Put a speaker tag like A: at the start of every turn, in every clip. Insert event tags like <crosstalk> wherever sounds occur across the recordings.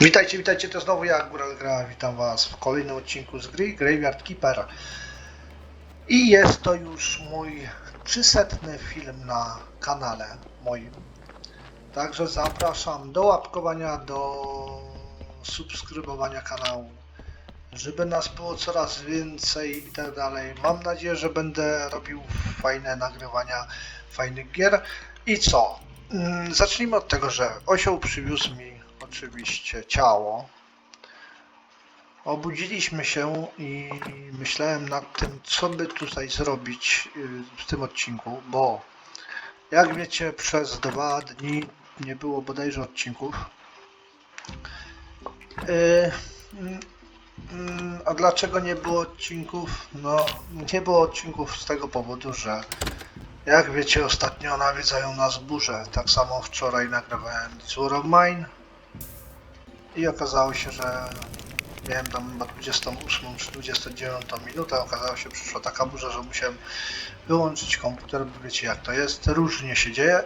A: Witajcie, witajcie, to znowu ja, Góral Gra. Witam Was w kolejnym odcinku z gry Graveyard Keeper. I jest to już mój 300 film na kanale moim. Także zapraszam do łapkowania, do subskrybowania kanału, żeby nas było coraz więcej i tak dalej. Mam nadzieję, że będę robił fajne nagrywania fajnych gier. I co? Mm, Zacznijmy od tego, że osioł przywiózł mi oczywiście ciało. Obudziliśmy się i myślałem nad tym, co by tutaj zrobić y, w tym odcinku, bo jak wiecie, przez dwa dni nie było bodajże odcinków. Y, mm, A dlaczego nie było odcinków? No, nie było odcinków z tego powodu, że jak wiecie, ostatnio nawiedzają nas burze. Tak samo wczoraj nagrywałem of Mine i okazało się, że miałem tam chyba 28 czy 29 minutę. Okazało się, przyszła taka burza, że musiałem wyłączyć komputer, bo wiecie jak to jest. Różnie się dzieje.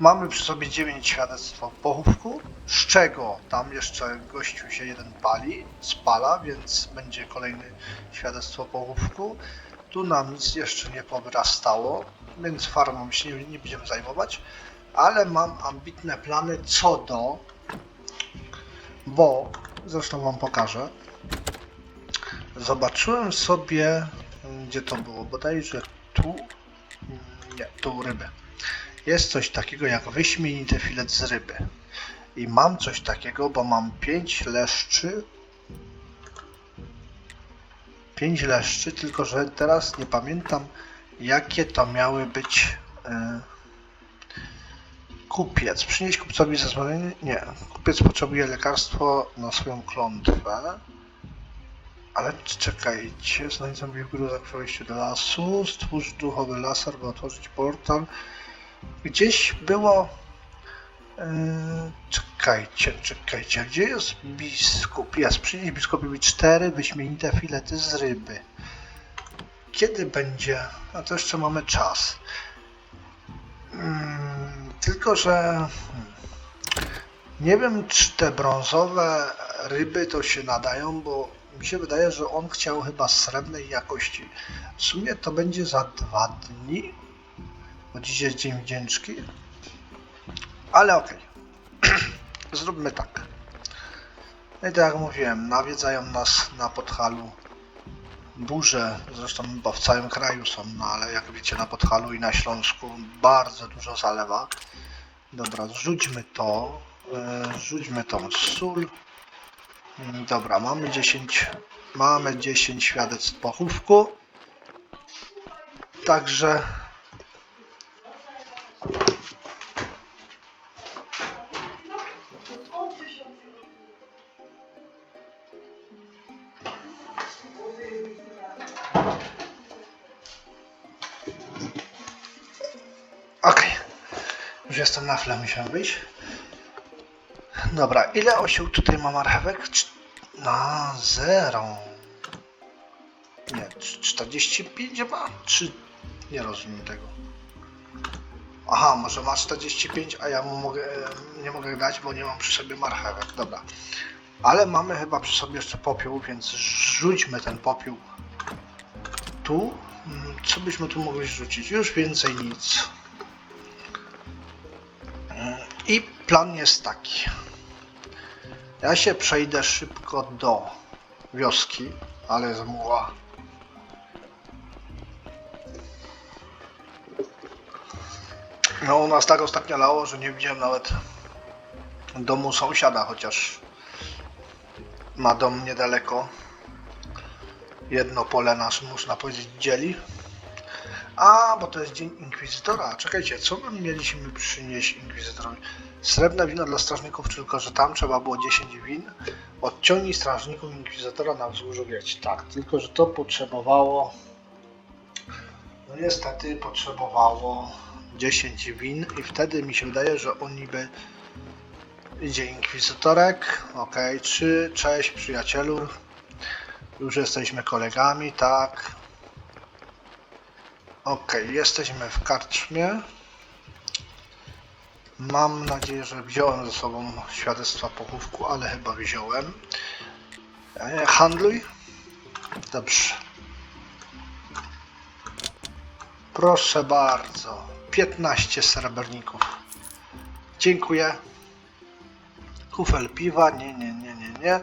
A: Mamy przy sobie 9 świadectw o pochówku, z czego tam jeszcze gościu się jeden pali, spala, więc będzie kolejny świadectwo pochówku. Tu nam nic jeszcze nie powyrastało, więc farmą się nie, nie będziemy zajmować, ale mam ambitne plany co do, bo zresztą Wam pokażę. Zobaczyłem sobie, gdzie to było, bodajże tu, nie, tu ryby. Jest coś takiego jak wyśmienity filet z ryby. I mam coś takiego, bo mam 5 leszczy 5 leszczy, tylko że teraz nie pamiętam jakie to miały być e, kupiec. Przynieść kupcowi zezwolenie? Nie. Kupiec potrzebuje lekarstwo na swoją klątwę. Ale czekajcie, znajdź w gruzach przy wejściu do lasu, stwórz duchowy laser, by otworzyć portal. Gdzieś było... e, czekajcie, czekajcie, gdzie jest biskup? Jest, przynieść biskupowi cztery wyśmienite filety z ryby. Kiedy będzie? A to jeszcze mamy czas. Tylko, że nie wiem, czy te brązowe ryby to się nadają, bo mi się wydaje, że on chciał chyba srebrnej jakości. W sumie to będzie za dwa dni, bo dziś jest Dzień Wdzięczki. Ale okej. <clears throat> Zróbmy tak. No i tak jak mówiłem, nawiedzają nas na Podhalu burze, zresztą chyba w całym kraju są, no ale jak wiecie na Podhalu i na Śląsku bardzo dużo zalewa. Dobra, zrzućmy to, e, rzućmy tą sól. Mm, Dobra, mamy 10, mamy 10 świadectw pochówku. Także Fle, musiałem wyjść. Dobra, ile osioł tutaj ma marchewek? Na zero. Nie, cz- 45 ma? Czy... Nie rozumiem tego. Aha, może ma 45, a ja mu mogę, nie mogę dać, bo nie mam przy sobie marchewek. Dobra. Ale mamy chyba przy sobie jeszcze popiół, więc rzućmy ten popiół tu. Mm, Co byśmy tu mogli rzucić? Już więcej nic. I plan jest taki. Ja się przejdę szybko do wioski, ale z muła. No u nas tak ostatnio lało, że nie widziałem nawet domu sąsiada, chociaż ma dom niedaleko. Jedno pole nas, można powiedzieć, dzieli. A, bo to jest dzień Inkwizytora. Czekajcie, co my mieliśmy przynieść Inkwizytorowi? Srebrne wino dla strażników, tylko że tam trzeba było 10 win. Odciągnij strażników Inkwizytora na wzgórzu wieć. Tak, tylko że to potrzebowało. No niestety potrzebowało 10 win i wtedy mi się wydaje, że oni by. Idzie Inkwizytorek. Ok, trzy. Cześć przyjacielu. Już jesteśmy kolegami, tak. Ok, jesteśmy w karczmie. Mam nadzieję, że wziąłem ze sobą świadectwa pochówku, ale chyba wziąłem. E, handluj. Dobrze. Proszę bardzo. 15 srebrników. Dziękuję. Kufel piwa. Nie, nie, nie, nie, nie.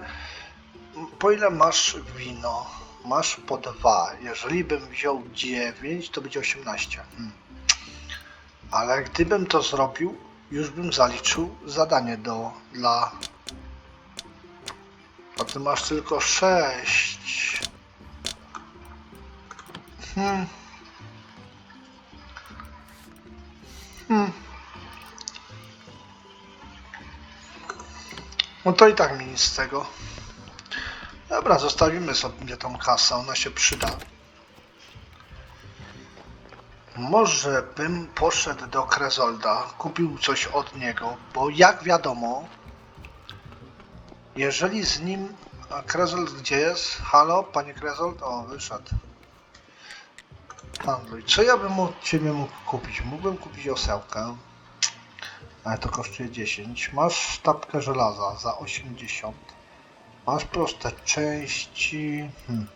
A: Po ile masz wino? Masz po dwa. Jeżeli bym wziął 9, to będzie 18. Hmm. Ale gdybym to zrobił, już bym zaliczył zadanie do dla. A ty masz tylko 6. Hmm. Hmm. No to i tak mi nic z tego. Dobra, zostawimy sobie tą kasę, ona się przyda. Może bym poszedł do Krezolda, kupił coś od niego, bo jak wiadomo, jeżeli z nim... A Krezold gdzie jest? Halo, panie Krezold? O, wyszedł. Handluj. Co ja bym od ciebie mógł kupić? Mógłbym kupić osełkę, ale to kosztuje 10. Masz sztabkę żelaza za 80. Masz proste części. Hmm.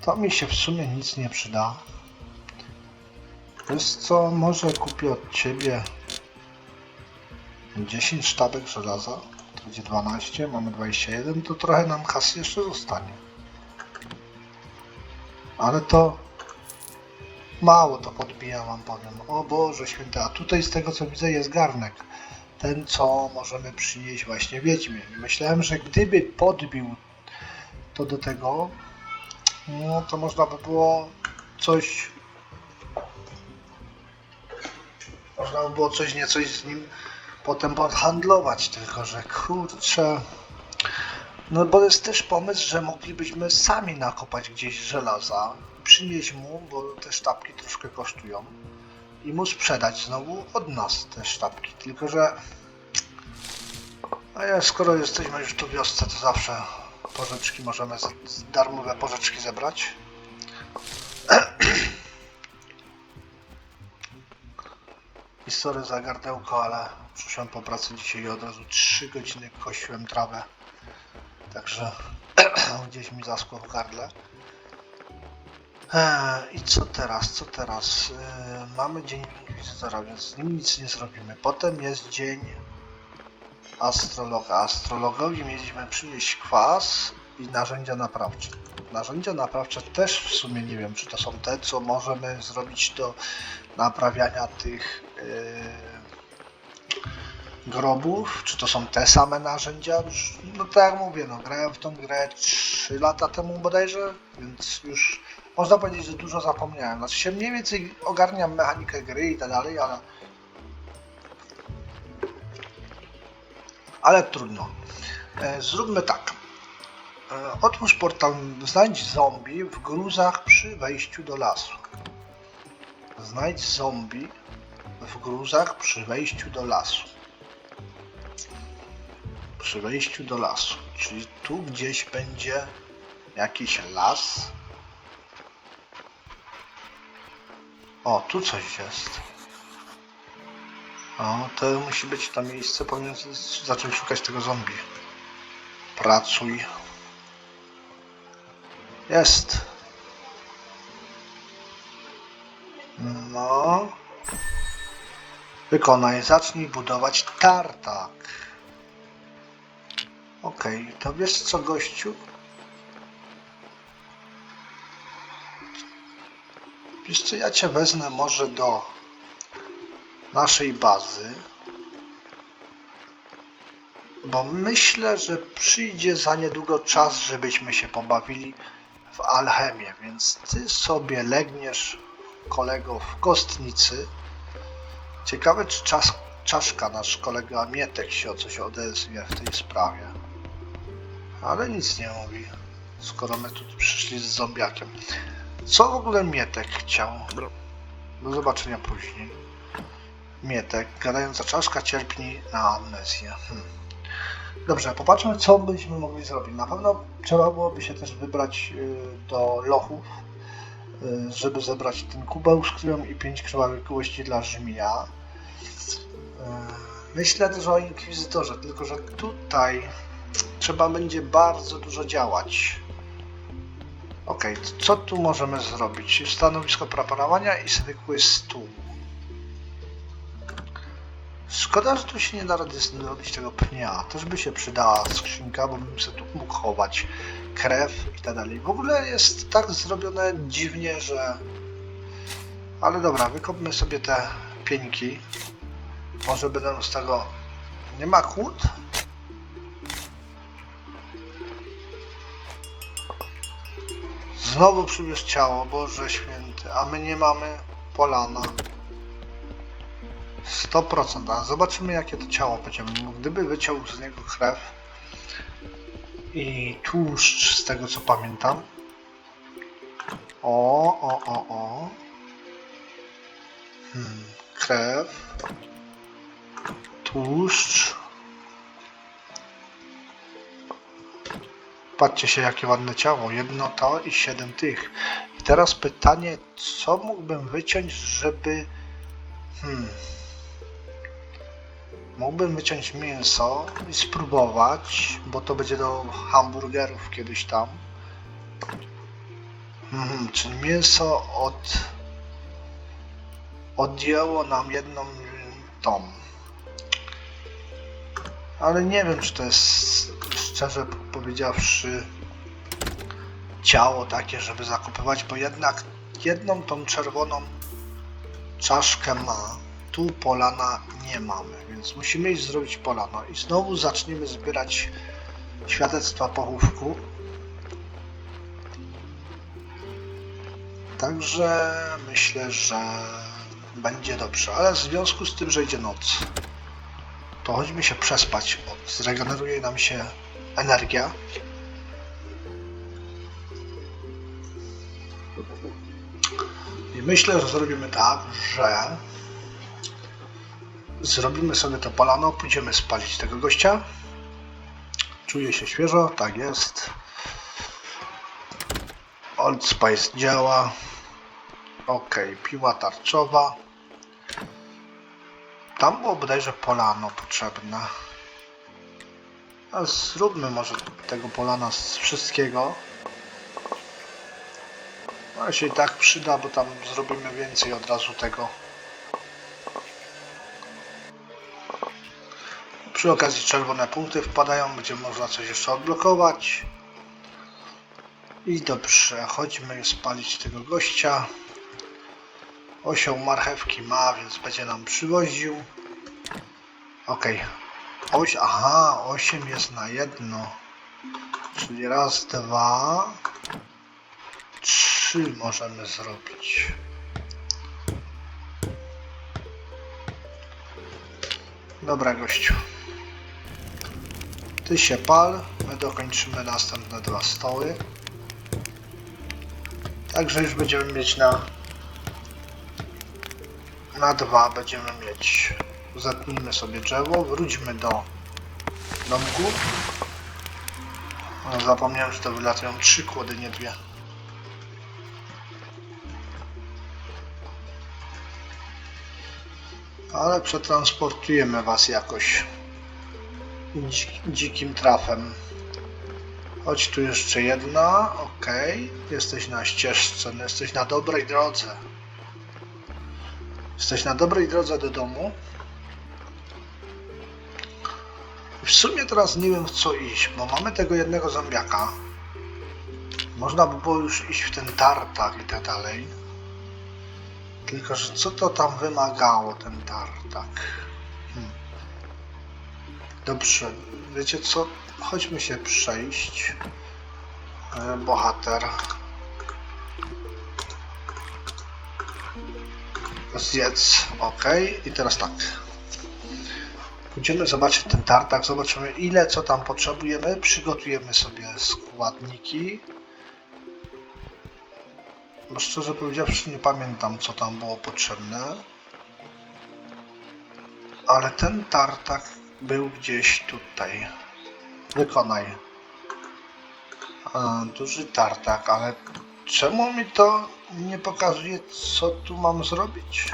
A: To mi się w sumie nic nie przyda. Wiesz co, może kupię od ciebie 10 sztabek żelaza. To będzie 12, mamy 21, to trochę nam kasy jeszcze zostanie. Ale to mało to podbija wam powiem. O Boże święty, a tutaj z tego co widzę jest garnek. Ten co możemy przynieść właśnie Wiedźmie. I Myślałem, że gdyby podbił to do tego, no to można by było coś można by było coś niecoś z nim potem podhandlować, tylko że kurczę. No bo jest też pomysł, że moglibyśmy sami nakopać gdzieś żelaza, przynieść mu, bo te sztabki troszkę kosztują i mu sprzedać znowu od nas te sztabki, tylko że a ja skoro jesteśmy już tu w wiosce, to zawsze pożyczki możemy, darmowe pożyczki zebrać. <clears throat> I sorry za gardełko, ale przyszłem po pracy dzisiaj i od razu 3 godziny kosiłem trawę. Także <clears throat> gdzieś mi zaschło w gardle. Eee, I co teraz? Co teraz? Eee, mamy dzień Inkwizytora, więc z nim nic nie zrobimy. Potem jest dzień astrologa. Astrologowi mieliśmy przynieść kwas i narzędzia naprawcze. Narzędzia naprawcze też w sumie nie wiem, czy to są te, co możemy zrobić do naprawiania tych yy, grobów, czy to są te same narzędzia. No tak jak mówię, no, grałem w tą grę 3 lata temu bodajże, więc już można powiedzieć, że dużo zapomniałem. Znaczy się mniej więcej ogarniam mechanikę gry i tak dalej, ale ale trudno. E, Zróbmy tak. E, Otwórz portal, znajdź zombie w gruzach przy wejściu do lasu. Znajdź zombie w gruzach przy wejściu do lasu. Przy wejściu do lasu. Czyli tu gdzieś będzie jakiś las. O, tu coś jest. O, to musi być to miejsce, powinien zacząć szukać tego zombie. Pracuj. Jest. No. Wykonaj, zacznij budować tartak. Okej, to wiesz co, gościu? Wiesz co, ja cię wezmę może do naszej bazy. Bo myślę, że przyjdzie za niedługo czas, żebyśmy się pobawili w alchemię, więc ty sobie legniesz, kolego, w kostnicy. Ciekawe, czy czas, czaszka, nasz kolega Mietek się o coś odezwie w tej sprawie. Ale nic nie mówi, skoro my tu przyszli z zombiakiem. Co w ogóle Mietek chciał? Do zobaczenia później. Mietek, gadająca czaszka cierpi na amnezję. Hmm. Dobrze, popatrzmy, co byśmy mogli zrobić. Na pewno trzeba byłoby się też wybrać y, do lochów, y, żeby zebrać ten kubeł z krwią i pięć krwawych kości dla Rzymia. Y, Myślę też o Inkwizytorze, tylko że tutaj trzeba będzie bardzo dużo działać. To co tu możemy zrobić? Stanowisko preparowania i zwykły stół. Szkoda, że tu się nie da rady zrobić tego pnia. Też by się przydała skrzynka, bo bym sobie tu mógł chować krew i tak dalej. W ogóle jest tak zrobione dziwnie, że... Ale dobra, wykopmy sobie te pieńki. Może będą z tego... Nie ma kłód? Znowu przybierz ciało, Boże Święty, a my nie mamy polana. 100%, a zobaczymy jakie to ciało będzie. Gdyby wyciął z niego krew i tłuszcz, z tego co pamiętam. O, o, o, o. Hmm, krew. Tłuszcz. Patrzcie się, jakie ładne ciało. Jedno to i siedem tych. I teraz pytanie, co mógłbym wyciąć, żeby... Hmm. Mógłbym wyciąć mięso i spróbować, bo to będzie do hamburgerów kiedyś tam. Mhm, czyli mięso od... odjęło nam jedną tą. Ale nie wiem, czy to jest szczerze powiedziawszy ciało takie, żeby zakupywać, bo jednak jedną tą czerwoną czaszkę ma. Tu polana nie mamy, więc musimy iść zrobić polano. I znowu zaczniemy zbierać świadectwa pochówku. Także myślę, że będzie dobrze, ale w związku z tym, że idzie noc, to chodźmy się przespać. Zregeneruje nam się energia. I myślę, że zrobimy tak, że zrobimy sobie to polano, pójdziemy spalić tego gościa. Czuję się świeżo, tak jest. Old Spice działa. Ok, piła tarczowa. Tam było bodajże polano potrzebne. A zróbmy może tego polana z wszystkiego. No się i tak przyda, bo tam zrobimy więcej od razu tego. Przy okazji czerwone punkty wpadają, będzie można coś jeszcze odblokować. I dobrze, chodźmy spalić tego gościa. Osioł marchewki ma, więc będzie nam przywoził. Okej. Oś, aha, 8 jest na jedno. Czyli raz, dwa, trzy możemy zrobić. Dobra, gościu. Ty się pal, my dokończymy następne dwa stoły. Także już będziemy mieć na na dwa będziemy mieć. Zetnijmy sobie drzewo, wróćmy do domku. No, zapomniałem, że to wylatują trzy kłody, nie dwie. Ale przetransportujemy was jakoś dzi- dzikim trafem. Chodź tu jeszcze jedna, ok. Jesteś na ścieżce, no jesteś na dobrej drodze. Jesteś na dobrej drodze do domu. W sumie teraz nie wiem w co iść, bo mamy tego jednego zombiaka. Można by było już iść w ten tartak i tak dalej. Tylko, że co to tam wymagało, ten tartak? Hmm. Dobrze, wiecie co? Chodźmy się przejść. E, Bohater. Zjedz, ok. I teraz tak. Pójdziemy zobaczyć ten tartak, zobaczymy ile co tam potrzebujemy, przygotujemy sobie składniki. Bo szczerze powiedziawszy nie pamiętam co tam było potrzebne. Ale ten tartak był gdzieś tutaj. Wykonaj. Duży tartak, ale czemu mi to nie pokazuje co tu mam zrobić?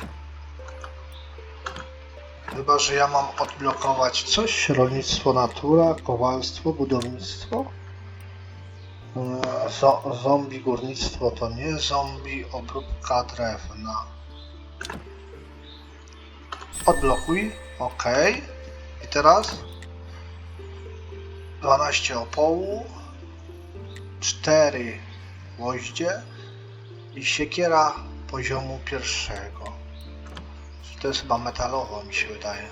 A: Chyba, że ja mam odblokować coś. Rolnictwo natura, kowalstwo, budownictwo. Eee, Zo zombie górnictwo to nie zombie, obróbka drewna. Odblokuj. OK. I teraz 12 opołu, 4 gwoździe i siekiera poziomu pierwszego. To jest chyba metalowo, mi się wydaje.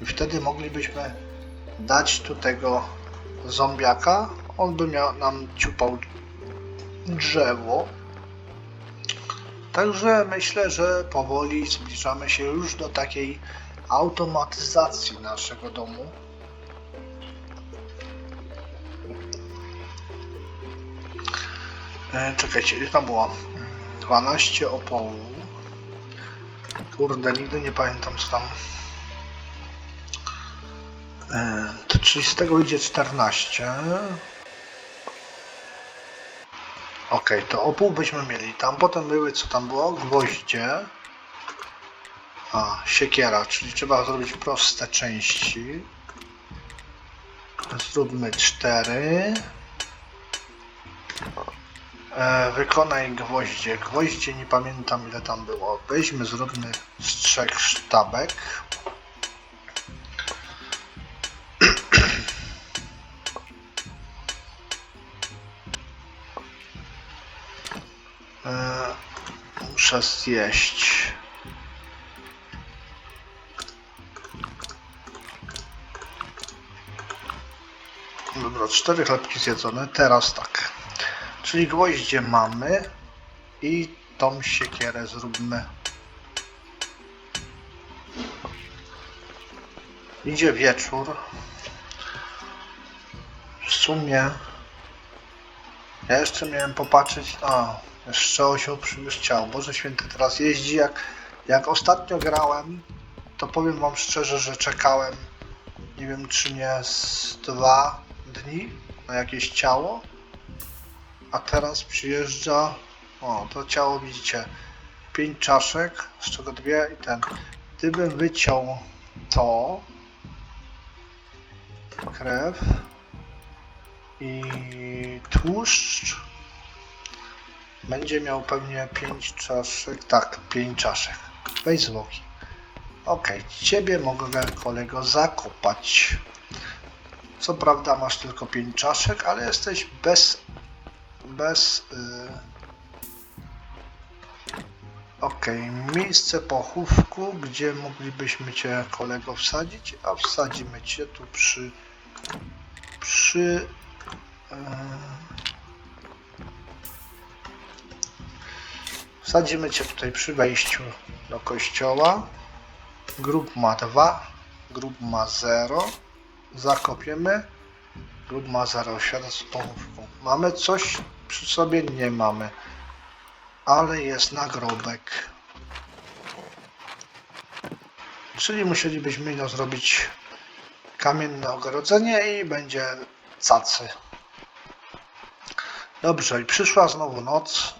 A: I wtedy moglibyśmy dać tu tego zombiaka. On by miał, nam ciupał drzewo. Także myślę, że powoli zbliżamy się już do takiej automatyzacji naszego domu. E, czekajcie, ile tam było? 12 opołu. Kurde, nigdy nie pamiętam co tam. E, czyli z tego idzie 14. Ok, to opół byśmy mieli. Tam potem były, co tam było? Gwoździe. A, siekiera, czyli trzeba zrobić proste części. Zróbmy 4. E, wykonaj gwoździe. Gwoździe nie pamiętam ile tam było. Weźmy, zróbmy z trzech sztabek. E, muszę zjeść. Dobra, cztery chlebki zjedzone. Teraz tak. Czyli gwoździe mamy i tą siekierę zróbmy. Idzie wieczór. W sumie ja jeszcze miałem popatrzeć. A, jeszcze osioł przybysz ciał. Boże święty teraz jeździ jak, jak ostatnio grałem. To powiem wam szczerze, że czekałem nie wiem czy nie z dwa dni na jakieś ciało. A teraz przyjeżdża. O, to ciało widzicie. Pięć czaszek, z czego dwie i ten. Gdybym wyciął to. Krew. I tłuszcz. Będzie miał pewnie pięć czaszek. Tak, pięć czaszek. Weź zwłoki. Okej, ciebie mogę kolego zakopać. Co prawda masz tylko pięć czaszek, ale jesteś bez bez. Y... Ok, miejsce pochówku, gdzie moglibyśmy Cię kolego wsadzić, a wsadzimy Cię tu przy. przy. y, Wsadzimy Cię tutaj przy wejściu do kościoła. Grób ma 2, grób ma 0. Zakopiemy. Grób ma 0, świadectwo z pochówku. Mamy coś przy sobie? Nie mamy. Ale jest nagrobek. Czyli musielibyśmy no, zrobić kamienne ogrodzenie i będzie cacy. Dobrze, i przyszła znowu noc.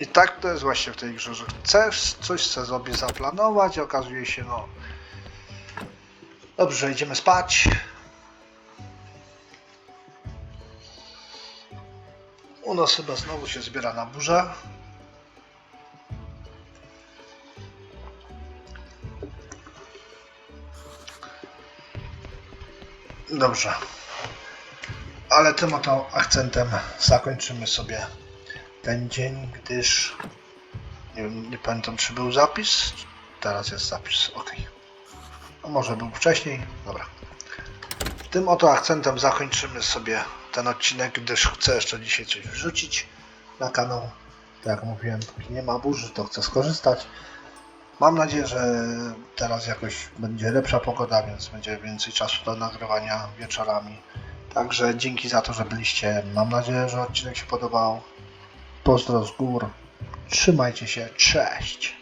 A: I tak to jest właśnie w tej grze, że chcesz coś sobie zaplanować, okazuje się, no. Dobrze, idziemy spać. U nas chyba znowu się zbiera na burzę. Dobrze. Ale tym oto akcentem zakończymy sobie ten dzień, gdyż nie, wiem, nie pamiętam czy był zapis. Teraz jest zapis, ok. A może był wcześniej? Dobra. Tym oto akcentem zakończymy sobie ten odcinek, gdyż chcę jeszcze dzisiaj coś wrzucić na kanał. Tak jak mówiłem, póki nie ma burzy, to chcę skorzystać. Mam nadzieję, że teraz jakoś będzie lepsza pogoda, więc będzie więcej czasu do nagrywania wieczorami. Także dzięki za to, że byliście. Mam nadzieję, że odcinek się podobał. Pozdro z gór. Trzymajcie się. Cześć.